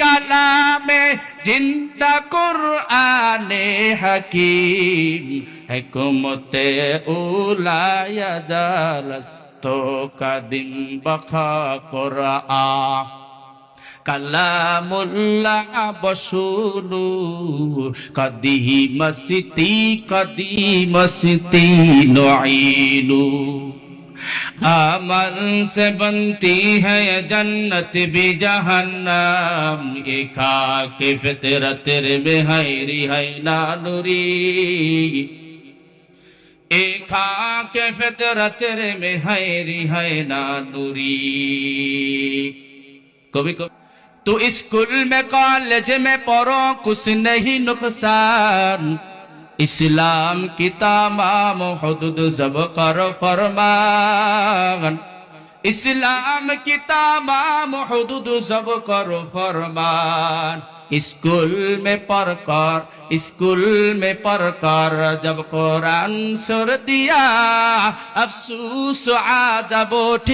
কালামে জিন্দা কুরআনে হাকিম, হেকুমতে উলায়া জালস্ত কাদিম বখা কোরআ। কালামুল্লাহ বসুলু কদি মস্তি কদি মস্তি নইলু अमल से बनती है जन्नत भी जहन्नम। खा के फितरत में हैरी है रिहाई ना नूरी ए खा के फितरत में हैरी है रिहाई ना नूरी कभी कभी तो स्कूल में कॉलेज में पढ़ो, कुछ नहीं नुकसान। ইসলাম কি তামাম হদুদ জব কর ফরমান? ইসলাম কি তামাম হদুদ জব কর ফরমান? স্কুল মে পর স্কুল মে পর কর, জব কোরআন সুর দিয়া। আফসুস আ যাব ঠিক